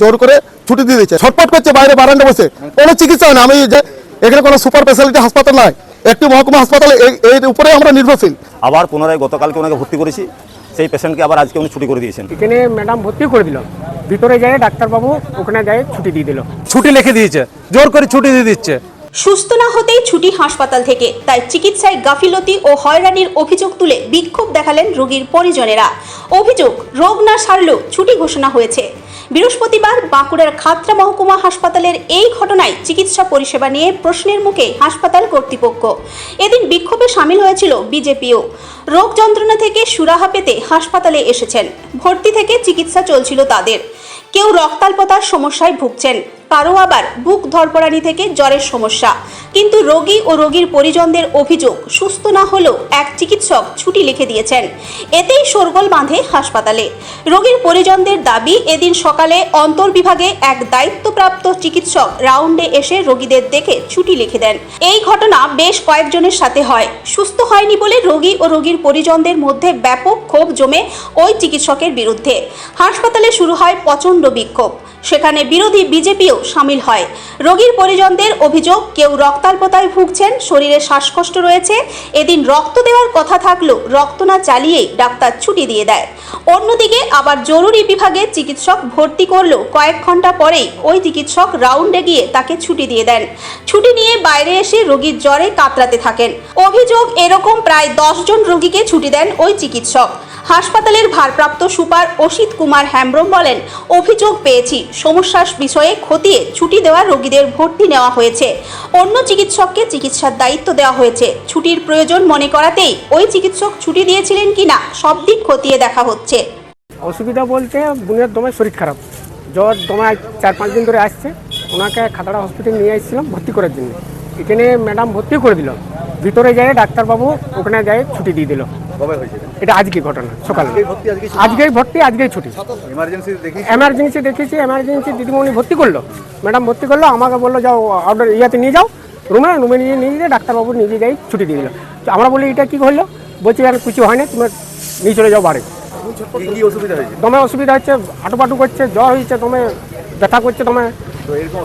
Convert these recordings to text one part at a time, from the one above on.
জোর করে ছুটি দিয়ে দিচ্ছে ছটপট করছে বাইরে বারান্দা বসে। কোনো চিকিৎসা হয় না। আমি যে এখানে কোনো সুপার স্পেশালিটি হাসপাতাল নাই। একটি মহকুমা হাসপাতালে এই- এর উপরে আমরা নির্ভরশীল। আবার পুনরায় গতকালকে ওনাকে ভর্তি করেছি। সেই পেশেন্টকে আবার আজকে উনি ছুটি করে দিয়েছেন। এখানে ম্যাডাম ভর্তি করে দিল। ভিতরে যায় ডাক্তারবাবু ওখানে যায় ছুটি দিয়ে দিল। ছুটি লিখে দিয়েছে। জোর করে ছুটি দিয়ে দিচ্ছে। সুস্থ না হতেই ছুটি হাসপাতাল থেকে। তাই চিকিৎসায় গাফিলতি ও হয়রানির অভিযোগ তুলে বিক্ষোভ দেখালেন রোগীর পরিজনেরা। অভিযোগ রোগ না সারলেও ছুটি ঘোষণা হয়েছে। বৃহস্পতিবার বাঁকুড়ার খাতরা মহকুমা হাসপাতালের এই ঘটনায় চিকিৎসা পরিষেবা নিয়ে প্রশ্নের মুখে হাসপাতাল কর্তৃপক্ষ। এদিন বিক্ষোভে সামিল হয়েছিল বিজেপিও। রোগ যন্ত্রণা থেকে সুরাহা পেতে হাসপাতালে এসেছেন। ভর্তি থেকে চিকিৎসা চলছিল তাদের। কেউ রক্তাল্পতার সমস্যায় ভুগছেন। কারও আবার বুক ধরপড়ানি থেকে জ্বরের সমস্যা। কিন্তু রোগী ও রোগীর পরিজনদের অভিযোগ, সুস্থ না হলেও এক চিকিৎসক ছুটি লিখে দিয়েছেন। এতেই শোরগোল বাঁধে হাসপাতালে। রোগীর পরিজনদের দাবি, এদিন সকালে অন্তর্বিভাগে এক দায়িত্বপ্রাপ্ত চিকিৎসক রাউন্ডে এসে রোগীদের দেখে ছুটি লিখে দেন। এই ঘটনা বেশ কয়েকজনের সাথে হয়। সুস্থ হয়নি বলে রোগী ও রোগীর পরিজনদের মধ্যে ব্যাপক ক্ষোভ জমে ওই চিকিৎসকের বিরুদ্ধে। হাসপাতালে শুরু হয় প্রচণ্ড বিক্ষোভ। সেখানে বিরোধী বিজেপিও সামিল হয়। রোগীর পরিজনদের অভিযোগ, কেউ রক্তাল্পতায় ভুগছেন, শরীরে শ্বাসকষ্ট রয়েছে। এদিন রক্ত দেওয়ার কথা থাকলেও রক্ত না চালিয়েই ডাক্তার ছুটি দিয়ে দেয়। অন্যদিকে আবার জরুরি বিভাগে চিকিৎসক ভর্তি করলেও কয়েক ঘণ্টা পরেই ওই চিকিৎসক রাউন্ডে গিয়ে তাকে ছুটি দিয়ে দেন। ছুটি নিয়ে বাইরে এসে রোগীর জ্বরে কাতরাতে থাকেন। অভিযোগ, এরকম প্রায় দশজন রোগীকে ছুটি দেন ওই চিকিৎসক। হাসপাতালের ভারপ্রাপ্ত সুপার অসিত কুমার হ্যামব্রম বলেন, অভিযোগ পেয়েছি। সমস্যার বিষয়ে খতিয়ে ছুটি দেওয়া রোগীদের ভর্তি নেওয়া হয়েছে। অন্য চিকিৎসককে চিকিৎসার দায়িত্ব দেওয়া হয়েছে। ছুটির প্রয়োজন মনে করাতেই ওই চিকিৎসক ছুটি দিয়েছিলেন কিনা সব দিক খতিয়ে দেখা হচ্ছে। অসুবিধা বলতে বোনের দমে শরীর খারাপ। জ্বর দমায় চার পাঁচ দিন ধরে আসছে। ওনাকে খাতড়া হসপিটাল নিয়ে এসেছিলাম ভর্তি করার জন্য। এখানে ম্যাডাম ভর্তি করে দিল। ভিতরে যায় ডাক্তারবাবু, ওখানে যায় ছুটি দিয়ে দিল। কবে হয়েছে এটা? আজকে ঘটনা সকালে। আজকেই ভর্তি আজকেই ছুটি? এমার্জেন্সি দেখেছি এমার্জেন্সি দিদিমণি ভর্তি করল। ম্যাডাম ভর্তি করল আমাকে বলল যাও অর্ডার ইয়াতে নিয়ে যাও। রুমে রুমে নিয়ে নিয়ে গিয়ে ডাক্তারবাবু নিজে যাই ছুটি দিয়ে দিল। আমরা বলি এটা কি করল বলছি আর কিছু হয় না তুমি নিয়ে চলে যাও বাড়ি। কি অসুবিধা হচ্ছে হাঁটুপাটু করছে জ্বর হয়েছে দমে ব্যথা করছে দমে তো এরকম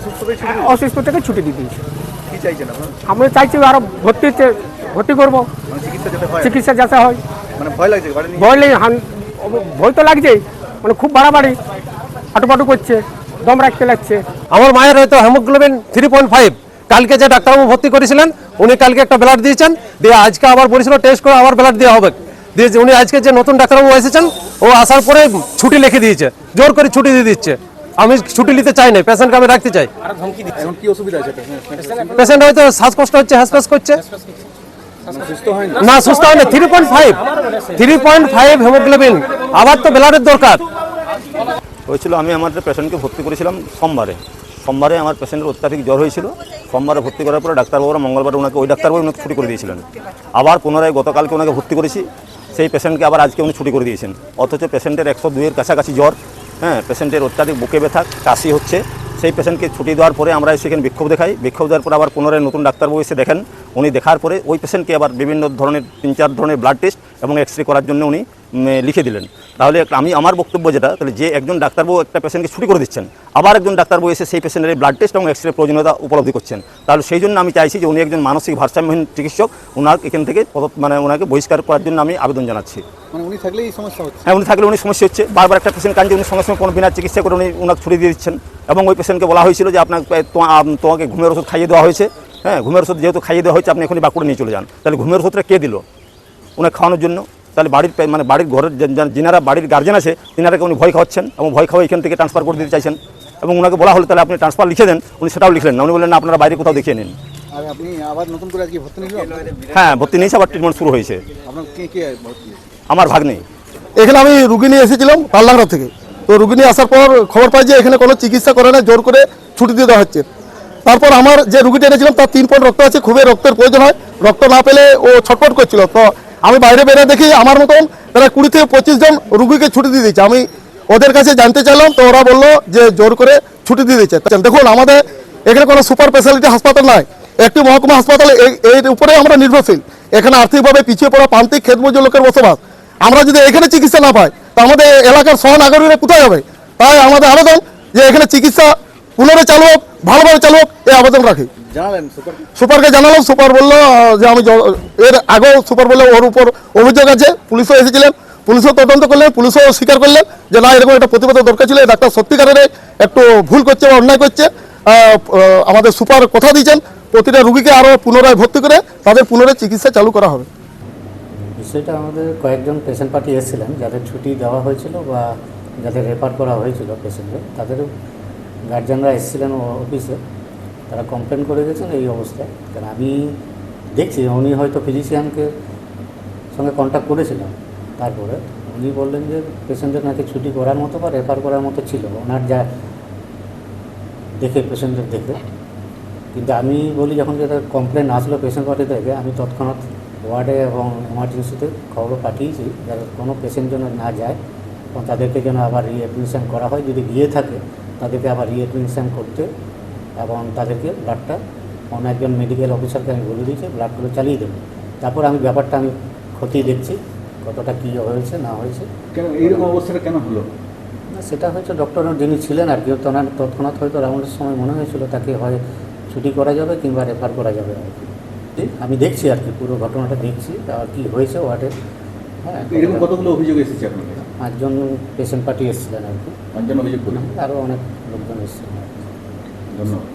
অসুস্থ থেকে ছুটি দিয়ে দিয়েছে। আমরা চাইছি আরও ভর্তি হচ্ছে ভর্তি করব। মানে চিকিৎসা যাতে হয়। হয়। মানে ভয় নিয়ে? ভয় নেই হান- ভয় তো লাগছেই মানে খুব বাড়াবাড়ি। হাঁটুপাটু করছে দম রাখতে লাগছে। আমার মায়ের হয়তো হেমোগ্লোবিন থ্রি পয়েন্ট ফাইভ কালকে যে ডাক্তারবাবু ভর্তি করেছিলেন উনি কালকে একটা ব্লাড দিয়েছেন দিয়ে আজকে আবার বলেছিল টেস্ট করে আবার ব্লাড দেওয়া হবে। দিয়ে উনি আজকে যে নতুন ডাক্তারবাবু এসেছেন ও আসার পরে ছুটি লিখে দিয়েছে জোর করে ছুটি দিয়ে দিচ্ছে। আমি ছুটি নিতে চাই না পেশেন্টকে আমি রাখতে চাই। এখন কি অসুবিধা আছে? পেশেন্ট হয়তো শ্বাসকষ্ট হচ্ছে হ্যাসপ্যাস করছে। না না সুস্থ হয় না three point five three point five haemoglobin আবার তো ব্লাডের দরকার। হয়েছিল আমি আমার পেশেন্টকে ভর্তি করেছিলাম সোমবারে। সোমবারে আমার পেশেন্টের অত্যাধিক জ্বর হয়েছিল। সোমবারে ভর্তি করার পরে ডাক্তারবাবুরা মঙ্গলবার ওনাকে ওই ডাক্তারবাবু ওনাকে ছুটি করে দিয়েছিলেন। আবার পুনরায় গতকালকে ওনাকে ভর্তি করেছি। সেই পেশেন্টকে আবার আজকে উনি ছুটি করে দিয়েছেন। অথচ পেশেন্টের একশো দুইয়ের কাছাকাছি জ্বর। হ্যাঁ পেশেন্টের অত্যাধিক বুকে ব্যথা কাশি হচ্ছে। সেই পেশেন্টকে ছুটি দেওয়ার পরে আমরা সেখানে বিক্ষোভ দেখাই। বিক্ষোভ দেওয়ার পরে আবার পুনরায় নতুন ডাক্তারবাবু এসে দেখেন। উনি দেখার পরে ওই পেশেন্টকে আবার বিভিন্ন ধরনের, তিন চার ধরনের ব্লাড টেস্ট এবং এক্স রে করার জন্য উনি লিখে দিলেন। তাহলে আমি আমার বক্তব্য যেটা তাহলে যে একজন ডাক্তারবাবু একটা পেশেন্টকে ছুটি করে দিচ্ছেন আবার একজন ডাক্তারবাবু এসে সেই পেশেন্টের ব্লাড টেস্ট এবং এক্স রে প্রয়োজনীয়তা উপলব্ধি করছেন তাহলে সেই জন্য আমি চাইছি যে উনি একজন মানসিক ভারসাম্যহীন চিকিৎসক ওনার এখান থেকে মানে ওনাকে বহিষ্কার করার জন্য আমি আবেদন জানাচ্ছি। মানে উনি থাকলে এই সমস্যা হচ্ছে? হ্যাঁ উনি থাকলে উনি সমস্যা হচ্ছে। বারবার একটা পেশেন্ট কাঁদছে উনি সঙ্গে সঙ্গে কোনো বিনা চিকিৎসা করে উনি ওনাকে ছুটি দিয়ে দিচ্ছেন। এবং ওই পেশেন্টকে বলা হয়েছিল যে আপনাকে তোমাকে ঘুমের ওষুধ খাইয়ে দেওয়া হয়েছে। হ্যাঁ ঘুমের ওষুধ যেহেতু খাইয়ে দেওয়া হয়েছে আপনি এখনই বাঁকুড়ে নিয়ে চলে যান। তাহলে ঘুমের ওষুধটা কে দিল? ওনাকে খাওয়ানোর জন্য। তাহলে বাড়ির মানে বাড়ির ঘরের যিনারা বাড়ির গার্জেন আছে তিনারাকে উনি ভয় খাওয়াচ্ছেন এবং ভয় খাওয়া এখান থেকে ট্রান্সফার করে দিতে চাইছেন। এবং ওনাকে বলা হলো তাহলে আপনি ট্রান্সফার লিখে দেন উনি সেটাও লিখলেন না। উনি বললেন আপনারা বাইরে কোথাও দেখিয়ে নিন। আর আপনি আবার নতুন করে আজকে ভর্তি নিল হ্যাঁ ভর্তি নিয়েছে আবার ট্রিটমেন্ট শুরু হয়েছে। আপনার কে কে ভর্তি আমার ভাগ্নে। এখানে আমি রুগী নিয়ে এসেছিলাম পাল্লাংরা থেকে। তো রুগী নিয়ে আসার পর খবর পাই যে এখানে কোনো চিকিৎসা করে না জোর করে ছুটি দিয়ে দেওয়া হচ্ছে। তারপর আমার যে রুগীটা এনেছিলাম তার তিন পয়েন্ট রক্ত আছে খুবই রক্তের প্রয়োজন হয়। রক্ত না পেলে ও ছটপট করছিল। তো আমি বাইরে বেরিয়ে দেখি আমার মতন প্রায় কুড়ি থেকে পঁচিশ জন রুগীকে ছুটি দিয়ে দিচ্ছে আমি ওদের কাছে জানতে চাইলাম, তো ওরা বলল যে জোর করে ছুটি দিয়ে দিচ্ছে দেখুন, আমাদের এখানে কোনো সুপার স্পেশালিটি হাসপাতাল নাই। একটি মহকুমা হাসপাতাল এর উপরে আমরা নির্ভরশীল। এখানে আর্থিকভাবে পিছিয়ে পড়া প্রান্তিক ক্ষেতমজুর লোকের বসবাস। আমরা যদি এখানে চিকিৎসা না পাই, তো আমাদের এলাকার সহনাগরিকরা কোথায় হবে? তাই আমাদের আবেদন যে এখানে চিকিৎসা পুনরায় চালু হোক ভালোভাবে চালু হোক এই আবেদন রাখি। সুপারকে সুপারকে জানালাম সুপার বলল যে আমি এর আগেও সুপার বলল ওর উপর অভিযোগ আছে পুলিশও এসেছিলেন পুলিশও তদন্ত করলেন পুলিশও স্বীকার করলেন যে না এরকম একটা প্রতিবেদন দরকার ছিল ডাক্তার সত্যিকারের একটু ভুল করছে বা অন্যায় করছে। আমাদের সুপার কথা দিয়েছেন প্রতিটা রুগীকে আরও পুনরায় ভর্তি করে তাদের পুনরায় চিকিৎসা চালু করা হবে। বিষয়টা আমাদের কয়েকজন পেশেন্ট পার্টি এসেছিলেন যাদের ছুটি দেওয়া হয়েছিল বা যাদের রেফার করা হয়েছিল পেশেন্টদের তাদের গার্জেনরা এসেছিলেন অফিসে, তারা কমপ্লেন করে গেছেন এই অবস্থায়। কারণ আমি দেখছি, উনি হয়তো ফিজিশিয়ানকে সঙ্গে কন্ট্যাক্ট করেছিলাম। তারপরে উনি বললেন যে পেশেন্টদের নাকি ছুটি করার মতো বা রেফার করার মতো ছিল। ওনার যা দেখে পেশেন্টদের দেখে। কিন্তু আমি বলি, যখন যেটা কমপ্লেন আসলো পেশেন্ট পার্টি থেকে, আমি তৎক্ষণাৎ ওয়ার্ডে এবং এমার্জেন্সিতে খবর পাঠিয়েছি, যাতে কোনো পেশেন্ট যেন না যায় এবং তাদেরকে যেন আবার রিঅ্যাডমিশন করা হয়। যদি গিয়ে থাকে তাদেরকে আবার রিঅ্যাডমিশন করতে এবং তাদেরকে ব্লাডটা অন্য একজন মেডিকেল অফিসারকে আমি বলে দিয়েছি ব্লাডগুলো চালিয়ে দেবো। তারপর আমি ব্যাপারটা আমি খতিয়ে দেখছি কতটা কী হয়েছে না হয়েছে। কেন এইরকম অবস্থাটা কেন হলো? না, সেটা হয়তো ডক্টর যিনি ছিলেন আর কি ওনার তৎক্ষণাৎ হয়তো রাউন্ডের সময় মনে হয়েছিল তাকে হয় ছুটি করা যাবে কিংবা রেফার করা যাবে আর কি। আমি দেখছি আর কি পুরো ঘটনাটা দেখছি আর কি হয়েছে ওয়ার্ডে হ্যাঁ। এরকম কতগুলো অভিযোগ এসেছে আপনাদের পাঁচজন পেশেন্ট পার্টি এসেছিলেন আর কি। পাঁচজন অভিযোগ করলেন আরও অনেক লোকজন এসেছিলেন ধন্যবাদ।